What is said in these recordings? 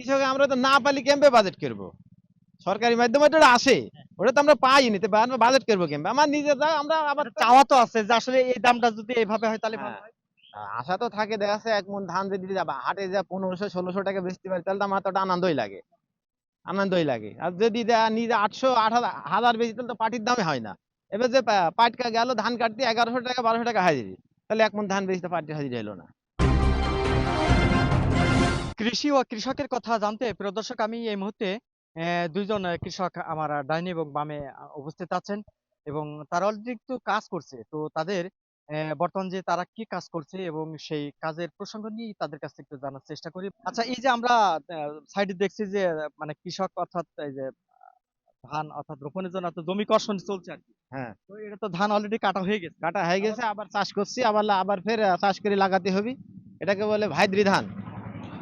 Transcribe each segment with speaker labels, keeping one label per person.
Speaker 1: কৃষক আমরা তো না পালি কেমবে বাজেট করব? সরকারি মাধ্যমে তো আসে। ওটা তো আমরা পাইনি তো বাজেট করব কেমবে? আমার নিজের যা আমরা আবার
Speaker 2: চাওয়া তো আছে যে আসলে এই দামটা যদি এইভাবে হয় তাহলে
Speaker 1: হ্যাঁ। আশা তো থাকে দেখা যাচ্ছে এক মন ধান যদি যাবা হাটে যা পনেরোশো ষোলোশো টাকা বেচতে পারি তাহলে তো আমার তো ওটা আনন্দই লাগে। আনন্দই লাগে। আর যদি নিজে আটশো আট হাজার বেশি তাহলে তো পাটির দামে হয় না। এবার যে পাটকা গেল ধান কাটতে এগারোশো টাকা বারোশো টাকা হাজিরি। তাহলে এক মন ধান বেশি তো পাটির হাজিরি হলো না।
Speaker 2: কৃষি ও কৃষকের কথা জানতে প্রিয় দর্শক আমি এই মুহূর্তে দুইজন কৃষক আমার ডাইনি এবং বামে উপস্থিত আছেন এবং তারা অলরেডি একটু কাজ করছে। তো তাদের বর্তমান যে তারা কি কাজ করছে এবং সেই কাজের প্রসঙ্গ নিয়ে তাদের কাছ থেকে একটু জানার চেষ্টা করি। আচ্ছা এই যে আমরা সাইডে দেখছি যে মানে কৃষক অর্থাৎ এই যে ধান অর্থাৎ রোপণের জন্য তো জমি কর্ষণ চলছে আর কি।
Speaker 1: হ্যাঁ।
Speaker 2: তো এটা তো ধান অলরেডি কাটা হয়ে গেছে।
Speaker 1: কাটা হয়ে গেছে আবার চাষ করছি আবার আবার ফের চাষ করে লাগাতে হবে। এটাকে বলে ভাইদ্রি ধান।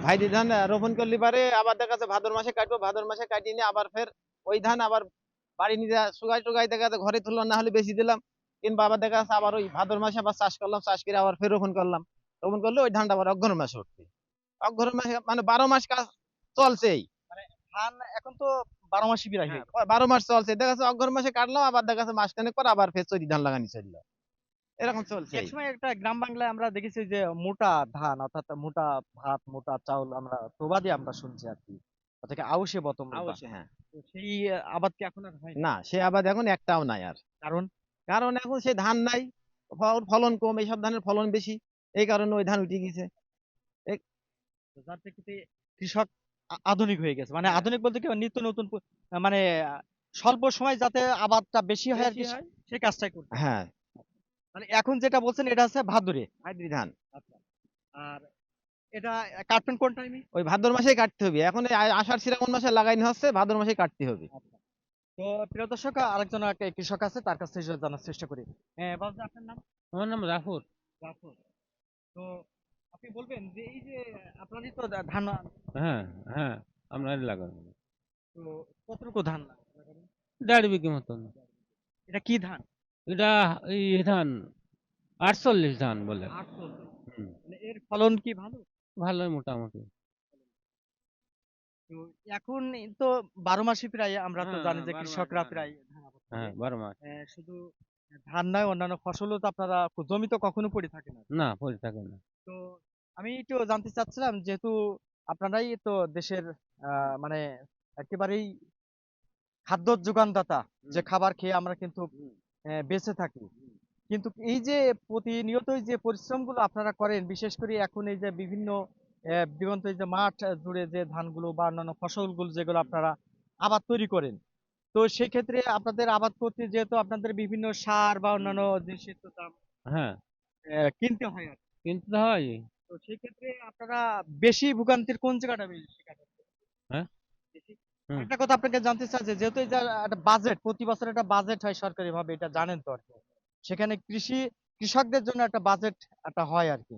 Speaker 1: ভাইদ্রি ধান রোপণ করলে পারে আবার দেখা যাচ্ছে ভাদর মাসে কাটবো ভাদর মাসে কাটিয়ে নিয়ে আবার ফের ওই ধান আবার বাড়ি নিয়ে সুগাই টুগাই দেখা যাচ্ছে ঘরে তুললাম না হলে বেশি দিলাম। কিংবা আবার দেখা যাচ্ছে আবার ওই ভাদর মাসে আবার চাষ করলাম চাষ করে আবার ফের রোপণ করলাম। রোপণ করলে ওই ধানটা আবার অগ্রহণ মাসে উঠবে। অগ্রহণ মাসে মানে বারো মাস কাজ চলছেই।
Speaker 2: ধান এখন তো বারো মাসই হয়ে
Speaker 1: বারো মাস চলছে। দেখা যাচ্ছে অগ্রহণ মাসে কাটলাম আবার দেখা যাচ্ছে মাসখানেক পর আবার ফের চৈতি ধান লাগানি চলল। এরকম চলছে।
Speaker 2: এক সময় একটা গ্রাম বাংলায় আমরা দেখেছি যে মোটা ধান অর্থাৎ মোটা ভাত মোটা চাউল আমরা প্রবাদে আমরা শুনছি আর কি থেকে আউশে বতম।
Speaker 1: অবশ্যই হ্যাঁ।
Speaker 2: তো সেই আবাদ কি এখন আর হয় না?
Speaker 1: না সে আবাদ এখন একটাও নাই আর।
Speaker 2: কারণ?
Speaker 1: কারণ এখন সে ধান নাই ফল- ফলন কম এইসব ধানের ফলন বেশি। এই কারণে ওই ধান উঠে গেছে
Speaker 2: যার প্রেক্ষিতে কৃষক আধুনিক হয়ে গেছে। মানে
Speaker 1: হ্যাঁ।
Speaker 2: আধুনিক বলতে কি নিত্য নতুন মানে স্বল্প সময় যাতে আবাদটা বেশি হয় আর কি। সেই কাজটাই করতে হয়। মানে এখন যেটা বলছেন এটা হচ্ছে ভাদুরে
Speaker 1: হাইব্রিড ধান।
Speaker 2: আর এটা কাটবেন কোন টাইমে?
Speaker 1: ওই ভাদ্র মাসেই কাটতে হবে। এখন আষাঢ় শ্রাবণ মাসে লাগাইনি হচ্ছে ভাদ্র মাসেই কাটতে হবে।
Speaker 2: তো প্রিয় দর্শক আরেকজন আর কৃষক আছে তার কাছ থেকে জানার চেষ্টা করি। হ্যাঁ বাবু আপনার নাম?
Speaker 3: আমার নাম রাফুর
Speaker 2: রাফুল তো আপনি বলবেন যে এই যে আপনারই তো ধান
Speaker 3: হ্যাঁ হ্যাঁ আমরা লাগানো।
Speaker 2: তো কতটুকু ধান?
Speaker 3: দেড় বিঘে মতন।
Speaker 2: এটা কি ধান?
Speaker 3: এটা এই ধান। আটচল্লিশ ধান বলে।
Speaker 2: মানে এর ফলন কি ভালো?
Speaker 3: ভালোই মোটামুটি।
Speaker 2: এখন তো বারো মাসই প্রায় আমরা তো
Speaker 3: হ্যাঁ,
Speaker 2: জানি যে কৃষকরা
Speaker 3: হ্যাঁ।
Speaker 2: প্রায়।
Speaker 3: হ্যাঁ বারো মাস।
Speaker 2: শুধু ধান নয় অন্যান্য ফসলও তো আপনারা জমি তো কখনো পড়ে থাকে না।
Speaker 3: না পড়ে থাকে না।
Speaker 2: তো আমি একটু জানতে চাচ্ছিলাম যেহেতু আপনারাই তো দেশের আহ, মানে একেবারেই খাদ্য যোগানদাতা যে খাবার খেয়ে আমরা কিন্তু বেঁচে থাকি। কিন্তু এই যে প্রতিনিয়তই যে পরিশ্রমগুলো আপনারা করেন বিশেষ করে এখন এই যে বিভিন্ন দিগন্ত যে মাঠ জুড়ে যে ধানগুলো বা অন্যান্য ফসলগুলো যেগুলো আপনারা আবাদ তৈরি করেন তো সেক্ষেত্রে আপনাদের আবাদ করতে যেহেতু আপনাদের বিভিন্ন সার বা অন্যান্য জিনিসের তো দাম
Speaker 3: হ্যাঁ।
Speaker 2: কিনতে হয় আর
Speaker 3: কিনতে হয়।
Speaker 2: তো সেই ক্ষেত্রে আপনারা বেশি ভোগান্তির কোন জায়গাটা বেশি?
Speaker 3: হ্যাঁ?
Speaker 2: একটা কথা আপনাকে জানতে চাচ্ছি যেহেতু যে একটা বাজেট প্রতি বছর একটা বাজেট হয় সরকারি ভাবে এটা জানেন তো আর কি। সেখানে কৃষি কৃষকদের জন্য একটা বাজেট একটা হয় আর কি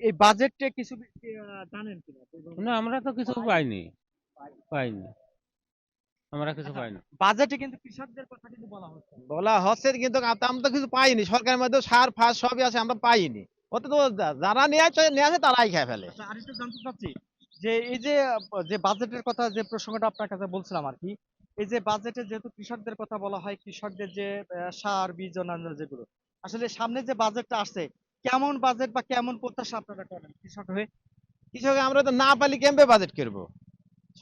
Speaker 2: এই বাজেটে কিছু জানেন কিনা?
Speaker 3: না আমরা তো কিছু পাইনি। পাইনি। আমরা কিছু
Speaker 2: আচ্ছা।
Speaker 3: পাইনি।
Speaker 2: বাজেটে কিন্তু কৃষকদের কথা কিন্তু বলা হচ্ছে।
Speaker 1: বলা হচ্ছে কিন্তু আমরা তো কিছু পাইনি। সরকারের মধ্যে সার ফার সবই আছে আমরা পাইনি। ওতে তো যারা নিয়ে আসে নিয়ে আসে তারাই খেয়ে ফেলে।
Speaker 2: আচ্ছা আরেকটু জানতে চাচ্ছি যে এই যে যে বাজেটের কথা যে প্রসঙ্গটা আপনার কাছে বলছিলাম আর কি এই যে বাজেটে যেহেতু কৃষকদের কথা বলা হয় কৃষকদের যে সার বীজ অন্যান্য যেগুলো আসলে সামনে যে বাজেটটা আসছে কেমন বাজেট বা কেমন প্রত্যাশা আপনারা করেন কৃষক হয়ে?
Speaker 1: কৃষক আমরা তো না পালি কেমবে বাজেট করব?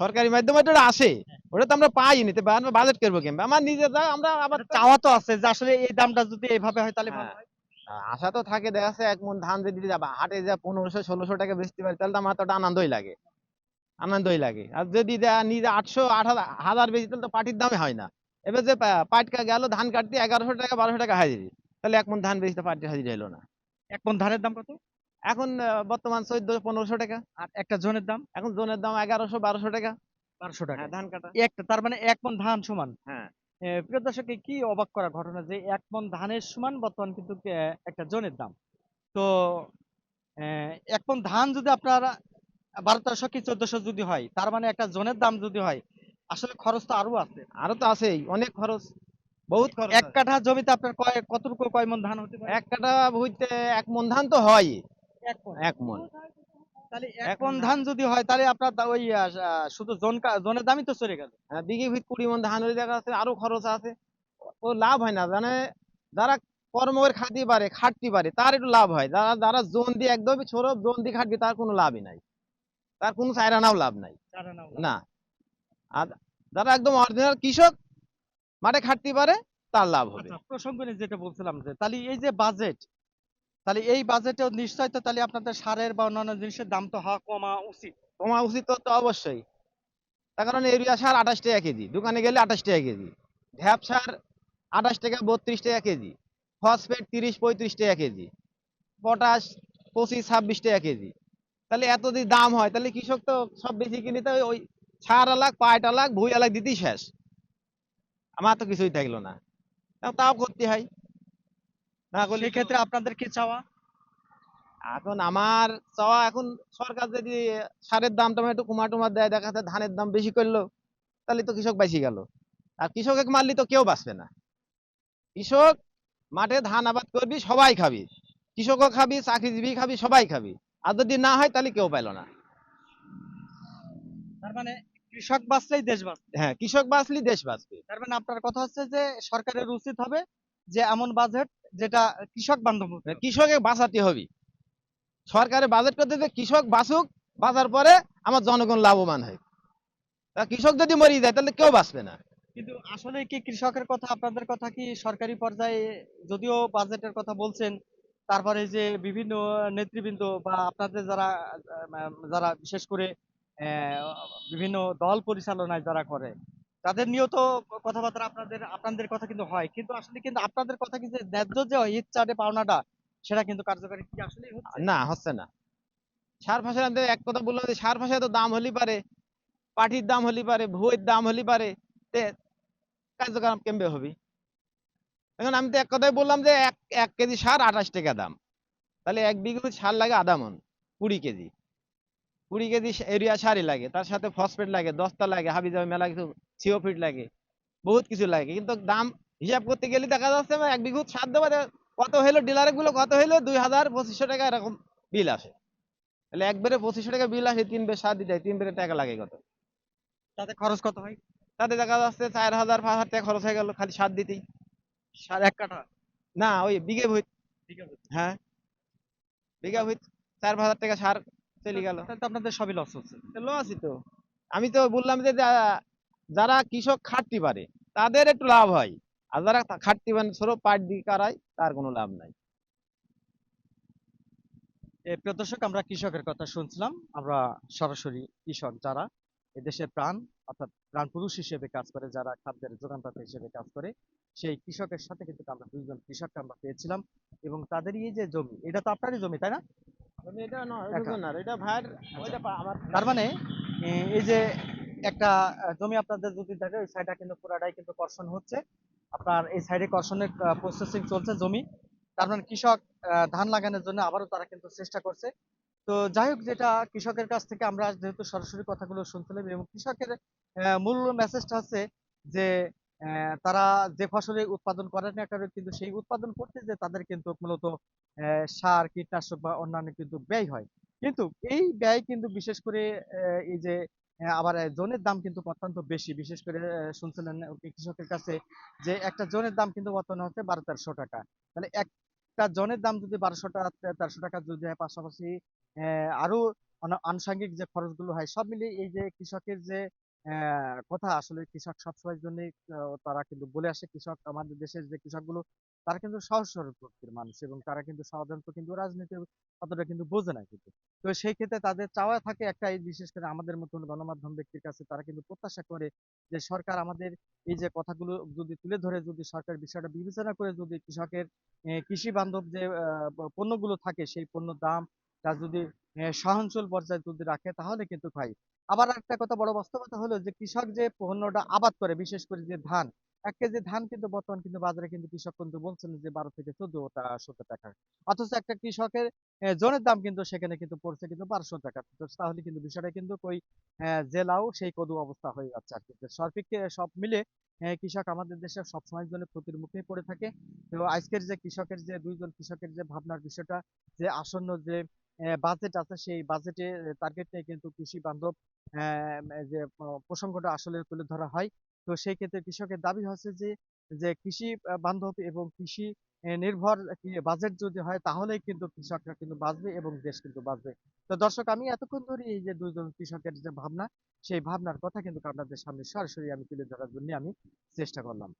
Speaker 1: সরকারি মাধ্যমে তো আসে ওটা তো আমরা পাইনি তো বাজেট করব কেমবে? আমার নিজের যা আমরা আবার
Speaker 2: চাওয়া তো আছে যে আসলে এই দামটা যদি এইভাবে হয় তাহলে ভালো
Speaker 1: হ্যাঁ। আশা তো থাকে দেখা যাচ্ছে এক মন ধান যদি যাবা হাটে যা পনেরোশো ষোলোশো টাকা বেচতে পারি তাহলে তো আমার তো আনন্দই লাগে। আনন্দই লাগে। আর যদি নিজে আটশো আট হাজার বেশি তাহলে তো পাটির দামে হয় না। এবার যে পাটকা গেল ধান কাটতে এগারোশো টাকা বারোশো টাকা হাজিরি। তাহলে এক মন ধান বেশি তো পাটির হাজিরি হলো না।
Speaker 2: এক মন ধানের দাম কত?
Speaker 1: এখন বর্তমান চোদ্দ পনেরোশো টাকা।
Speaker 2: আর একটা জনের দাম?
Speaker 1: এখন জনের দাম এগারোশো বারোশো টাকা।
Speaker 2: বারোশো টাকা।
Speaker 1: হ্যাঁ ধান কাটা।
Speaker 2: একটা তার মানে এক মন ধান সমান।
Speaker 1: হ্যাঁ।
Speaker 2: প্রিয় দর্শককে কি অবাক করা ঘটনা যে এক মন ধানের সমান বর্তমান কিন্তু একটা জনের দাম? তো আহ, এক মন ধান যদি আপনার বারো তেরোশো কি চোদ্দশো যদি হয় তার মানে একটা জনের দাম যদি হয় আসলে খরচ তো আরও আছে।
Speaker 1: আরও তো আছেই অনেক খরচ। বহুত খরচ
Speaker 2: এক কাঠা জমিতে আপনার কয় কতটুকু কয় মন ধান হতে পারে?
Speaker 1: এক কাটা ভুইতে এক মন ধান তো হয়।
Speaker 2: এক মন।
Speaker 1: এক মন।
Speaker 2: তাহলে
Speaker 1: এখন
Speaker 2: এখন ধান যদি হয় তাহলে আপনার ওই শুধু জন জনের দামই তো চলে গেল।
Speaker 1: হ্যাঁ, বিঘে ভিত কুড়ি মন ধান হলে দেখা যাচ্ছে আরও খরচ আছে। ও লাভ হয় না জানে যারা কর্ম করে খাতে পারে খাটতে পারে তার একটু লাভ হয়। যারা যারা জোন দিয়ে একদমই ছোট জোন দিয়ে খাটবে তার কোনো লাভই নাই। তার কোনো চাইরানাও লাভ নাই। না। আর যারা একদম অরিজিনাল কৃষক মাঠে খাটতে পারে তার লাভ হবে।
Speaker 2: আচ্ছা প্রসঙ্গ যেটা বলছিলাম যে তাহলে এই যে বাজেট তাহলে এই বাজেটেও নিশ্চয় তো তাহলে আপনাদের সারের বা অন্যান্য জিনিসের দাম তো হওয়া কমা উচিত।
Speaker 1: কমা উচিত তো তো অবশ্যই। তার কারণ ইউরিয়া সার আঠাশ টাকা কেজি দোকানে গেলে আঠাশ টাকা কেজি। ঢ্যাপ সার আঠাশ টাকা বত্রিশ টাকা কেজি। ফসফেট তিরিশ পঁয়ত্রিশ টাকা কেজি। পটাশ পঁচিশ ছাব্বিশ টাকা কেজি। তাহলে এত যদি দাম হয় তাহলে কৃষক তো সব বেশি কিনে তো ওই সার আলাক পাট আলাক ভুই আলাক দিতেই শেষ। আমার তো কিছুই থাকল না। তাও- করতে হয়। না করলে
Speaker 2: সেক্ষেত্রে আপনাদের কি চাওয়া?
Speaker 1: এখন আমার চাওয়া এখন সরকার যদি সারের দাম টাম একটু কুমা টুমা দেয় দেখা যাচ্ছে ধানের দাম বেশি করল তাহলে তো কৃষক বেশি গেল। আর কৃষকে মারলে তো কেউ বাঁচবে না। কৃষক মাঠে ধান আবাদ করবি সবাই খাবি। কৃষকও খাবি চাকরিজীবী খাবি সবাই খাবি। আর যদি না হয় তাহলে কেউ পাইলো না।
Speaker 2: তার মানে কৃষক বাঁচলেই দেশ বাঁচবে।
Speaker 1: হ্যাঁ কৃষক বাঁচলি দেশ বাঁচবে।
Speaker 2: তার মানে আপনার কথা হচ্ছে যে সরকারের উচিত হবে যে এমন বাজেট যেটা কৃষক বান্ধব
Speaker 1: কৃষকে বাঁচাতে হবে। সরকারে বাজেট করতে যে কৃষক বাঁচুক বাঁচার পরে আমার জনগণ লাভবান হয়। কৃষক যদি মরে যায় তাহলে কেউ বাঁচবে না।
Speaker 2: কিন্তু আসলে কি কৃষকের কথা আপনাদের কথা কি সরকারি পর্যায়ে যদিও বাজেটের কথা বলছেন তারপরে যে বিভিন্ন নেতৃবৃন্দ বা আপনাদের যারা যারা বিশেষ করে বিভিন্ন দল পরিচালনায় যারা করে, তাদের নিয়েও তো কথাবার্তা আপনাদের আপনাদের কথা কিন্তু হয়। কিন্তু আসলে কিন্তু আপনাদের কথা কিন্তু ন্যায্য যে হিট চার্টে পাওনাটা, সেটা কিন্তু কার্যকরী কি আসলে
Speaker 1: না, হচ্ছে না। সার ফাঁসের এক কথা বললাম যে সার ফাঁসে তো দাম হলি পারে, পাটির দাম হলি পারে ভুয়ের দাম হলি পারে কার্যক্রম কেমবে হবে? এখন আমি তো এক কথাই বললাম যে এক এক কেজি সার আঠাশ টাকা দাম। তাহলে এক বিঘে সার লাগে আধা মন কুড়ি কেজি। কুড়ি কেজি এরিয়া সারই লাগে তার সাথে ফসফেট লাগে দস্তা লাগে হাবি যাবে মেলা কিছু সিওফিট লাগে বহুত কিছু লাগে। কিন্তু দাম হিসাব করতে গেলে দেখা যাচ্ছে এক বিঘুত সার দেওয়া কত হইল ডিলারগুলো কত হইল? দুই হাজার পঁচিশশো টাকা এরকম বিল আসে। তাহলে একবারে পঁচিশশো টাকা বিল আসে তিন বের সার দিতে হয় তিন বেড়ে টাকা লাগে কত?
Speaker 2: তাতে খরচ কত হয়?
Speaker 1: তাতে দেখা যাচ্ছে চার হাজার পাঁচ হাজার টাকা খরচ হয়ে গেল খালি সার দিতেই।
Speaker 2: সার এক কাঠা
Speaker 1: না ওই বিঘে হ্যাঁ। বিঘা চার হাজার টাকা সার চলে গেল।
Speaker 2: তাহলে তো আপনাদের সবই লস হচ্ছে।
Speaker 1: লসই তো। আমি তো বললাম যে যারা কৃষক খাটতে পারে তাদের একটু লাভ হয়। আর যারা খাটতে পারে ছোট পাট দিয়ে কারায় তার কোনো লাভ নাই।
Speaker 2: প্রিয় দর্শক আমরা কৃষকের কথা শুনছিলাম। আমরা সরাসরি কৃষক যারা এদেশের প্রাণ অর্থাৎ প্রাণ পুরুষ হিসেবে কাজ করে যারা খাদ্যের যোগানদাতা হিসেবে কাজ করে সেই কৃষকের সাথে কিন্তু আমরা দুইজন কৃষককে আমরা পেয়েছিলাম। এবং তাদেরই এই যে জমি এটা তো আপনারই জমি তাই না?
Speaker 1: আমার
Speaker 2: তার মানে এই যে একটা জমি আপনাদের যদি দেখে ওই সাইডটা কিন্তু পুরাটাই কিন্তু কর্ষণ হচ্ছে। আপনার এই সাইডে কর্ষণের প্রসেসিং চলছে জমি। তার মানে কৃষক ধান লাগানোর জন্য আবারও তারা কিন্তু চেষ্টা করছে। তো যাই হোক, যেটা কৃষকের কাছ থেকে আমরা যেহেতু সরাসরি কথাগুলো শুনছিলাম এবং কৃষকের মূল মেসেজটা হচ্ছে যে তারা যে ফসলে উৎপাদন করেন না কেন, কিন্তু সেই উৎপাদন করতে যে তাদের কিন্তু মূলত সার, কীটনাশক বা অন্যান্য কিন্তু ব্যয় হয়। কিন্তু এই ব্যয় কিন্তু বিশেষ করে এই যে আবার জনের দাম কিন্তু অত্যন্ত বেশি। বিশেষ করে শুনছিলেন কৃষকের কাছে যে একটা জনের দাম কিন্তু বর্তমানে হচ্ছে বারো তেরোশো টাকা। তাহলে একটা জনের দাম যদি বারোশো টাকা, তেরোশো টাকা যদি হয় পাশাপাশি আরও আনুষঙ্গিক যে খরচগুলো হয়, সব মিলিয়ে এই যে কৃষকের যে কথা আসলে কৃষক সবসময় জন্য তারা কিন্তু বলে আসে, কৃষক আমাদের দেশের যে কৃষকগুলো, তারা কিন্তু সহজ সরল প্রকৃতির মানুষ এবং তারা কিন্তু সাধারণত কিন্তু রাজনীতি অতটা কিন্তু বোঝে না কিন্তু। তো সেই ক্ষেত্রে তাদের চাওয়া থাকে একটাই বিশেষ করে আমাদের মতন গণমাধ্যম ব্যক্তির কাছে, তারা কিন্তু প্রত্যাশা করে যে সরকার আমাদের এই যে কথাগুলো যদি তুলে ধরে, যদি সরকার বিষয়টা বিবেচনা করে, যদি কৃষকের কৃষি বান্ধব যে পণ্যগুলো থাকে, সেই পণ্যর দাম তা যদি সহনশীল পর্যায়ে যদি রাখে, তাহলে কিন্তু হয় আবার একটা কথা, বড় বাস্তবতা হলো যে কৃষক যে পণ্যটা আবাদ করে, বিশেষ করে যে ধান, এক কেজি ধান কিন্তু বর্তমান কিন্তু বাজারে কিন্তু কৃষক কিন্তু বলছেন যে বারো থেকে চোদ্দ সত্তর টাকা। অথচ একটা কৃষকের জনের দাম কিন্তু সেখানে কিন্তু পড়ছে কিন্তু বারোশো টাকা। তাহলে কিন্তু বিষয়টা কিন্তু ওই জেলাও সেই কদু অবস্থা হয়ে যাচ্ছে আর কি। তো সব মিলে কৃষক আমাদের দেশে সবসময়ের জন্য ক্ষতির মুখে পড়ে থাকে। তো আজকের যে কৃষকের যে, দুইজন কৃষকের যে ভাবনার বিষয়টা, যে আসন্ন যে বাজেট আছে সেই বাজেটে টার্গেট নিয়ে কিন্তু কৃষি বান্ধব যে প্রসঙ্গটা আসলে তুলে ধরা হয়। তো সেই ক্ষেত্রে কৃষকের দাবি হচ্ছে যে যে কৃষি বান্ধব এবং কৃষি নির্ভর বাজেট যদি হয় তাহলেই কিন্তু কৃষকরা কিন্তু বাঁচবে এবং দেশ কিন্তু বাঁচবে। তো দর্শক, আমি এতক্ষণ ধরে এই যে দুইজন কৃষকের যে ভাবনা, সেই ভাবনার কথা কিন্তু আপনাদের সামনে সরাসরি আমি তুলে ধরার জন্য আমি চেষ্টা করলাম।